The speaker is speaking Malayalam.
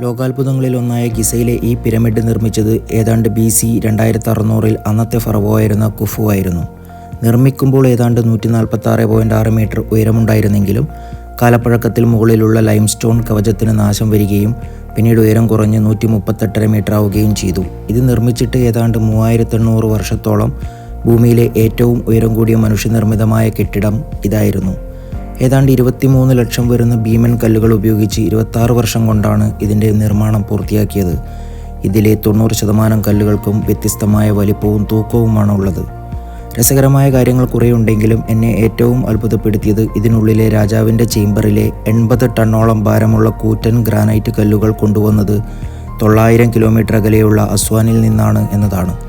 ലോകാത്ഭുതങ്ങളിൽ ഒന്നായ ഗിസയിലെ ഈ പിരമിഡ് നിർമ്മിച്ചത് ഏതാണ്ട് ബി സി രണ്ടായിരത്തി അറുന്നൂറിൽ അന്നത്തെ ഫറവോയായിരുന്ന കുഫു ആയിരുന്നു. നിർമ്മിക്കുമ്പോൾ ഏതാണ്ട് നൂറ്റി നാൽപ്പത്തി ആറ് പോയിന്റ് ആറ് മീറ്റർ ഉയരമുണ്ടായിരുന്നെങ്കിലും കാലപ്പഴക്കത്തിൽ മുകളിലുള്ള ലൈംസ്റ്റോൺ കവചത്തിന് നാശം വരികയും പിന്നീട് ഉയരം കുറഞ്ഞ് നൂറ്റി മുപ്പത്തെട്ടര മീറ്റർ ആവുകയും ചെയ്തു. ഇത് നിർമ്മിച്ചിട്ട് ഏതാണ്ട് മൂവായിരത്തി എണ്ണൂറ് വർഷത്തോളം ഭൂമിയിലെ ഏറ്റവും ഉയരം കൂടിയ മനുഷ്യനിർമ്മിതമായ കെട്ടിടം ഇതായിരുന്നു. ഏതാണ്ട് ഇരുപത്തിമൂന്ന് ലക്ഷം വരുന്ന ഭീമൻ കല്ലുകൾ ഉപയോഗിച്ച് ഇരുപത്താറ് വർഷം കൊണ്ടാണ് ഇതിന്റെ നിർമ്മാണം പൂർത്തിയാക്കിയത്. ഇതിലെ തൊണ്ണൂറ് ശതമാനം കല്ലുകൾക്കും വ്യത്യസ്തമായ വലിപ്പവും തൂക്കവുമാണ് ഉള്ളത്. രസകരമായ കാര്യങ്ങൾ കുറേയുണ്ടെങ്കിലും എന്നെ ഏറ്റവും അത്ഭുതപ്പെടുത്തിയത് ഇതിനുള്ളിലെ രാജാവിന്റെ ചേംബറിലെ എൺപത് ടണ്ണോളം ഭാരമുള്ള കൂറ്റൻ ഗ്രാനൈറ്റ് കല്ലുകൾ കൊണ്ടുവന്നത് തൊള്ളായിരം കിലോമീറ്റർ അകലെയുള്ള അസ്വാനിൽ നിന്നാണ് എന്നതാണ്.